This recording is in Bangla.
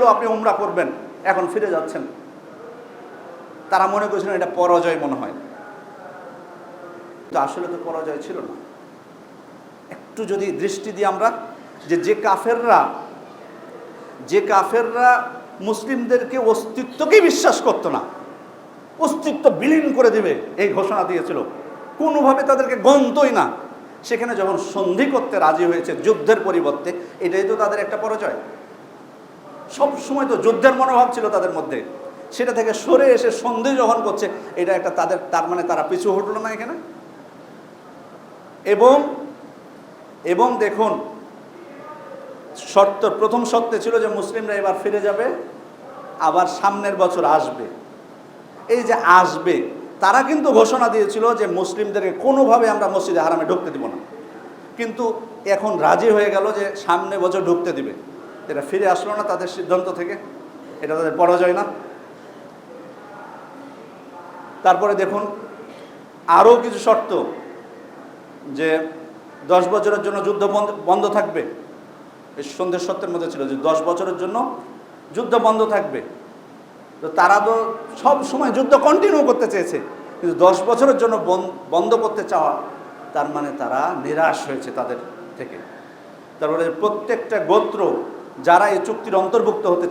হলো আপনি উমরা করবেন। এখন ফিরে যাচ্ছেন। তারা মনে করেছিলেন এটা পরাজয় মনে হয়। কিন্তু আসলে তো পরাজয় ছিল না। একটু যদি দৃষ্টি দিই আমরা, যে যে কাফেররা যে কাফেররা মুসলিমদেরকে অস্তিত্বকেই বিশ্বাস করতো না, অস্তিত্ব বিলীন করে দিবে এই ঘোষণা দিয়েছিল। কোনোভাবে তাদেরকে গন্তই না। সেখানে যখন সন্ধি করতে রাজি হয়েছে যুদ্ধের পরিবর্তে, এটাই তো তাদের একটা পরাজয়। সব সময় তো যুদ্ধের মনোভাব ছিল তাদের মধ্যে। সেটা থেকে সরে এসে সন্ধি যখন করছে, এটা একটা তাদের, তার মানে তারা পিছু হটল না এখানে? এবং এবং দেখুন, শর্ত, প্রথম শর্তে ছিল যে মুসলিমরা এবার ফিরে যাবে, আবার সামনের বছর আসবে। এই যে আসবে, তারা কিন্তু ঘোষণা দিয়েছিল যে মুসলিমদেরকে কোনোভাবে আমরা মসজিদে হারামে ঢুকতে দিব না। কিন্তু এখন রাজি হয়ে গেল যে সামনে বছর ঢুকতে দিবে। এটা ফিরে আসলো না তাদের সিদ্ধান্ত থেকে। এটা তাদের পরাজয় না। তারপরে দেখুন, আরও কিছু শর্ত যে দশ বছরের জন্য যুদ্ধ বন্ধ থাকবে। এই সন্ধ্যের সত্যের মধ্যে ছিল যে দশ বছরের জন্য যুদ্ধ বন্ধ থাকবে। তো তারা তো সব সময় যুদ্ধ কন্টিনিউ করতে চেয়েছে। কিন্তু দশ বছরের জন্য বন- বন্ধ করতে চাওয়া, তার মানে তারা নিরাশ হয়েছে তাদের থেকে। তারপরে প্রত্যেকটা গোত্র যারা এই চুক্তির অন্তর্ভুক্ত হতে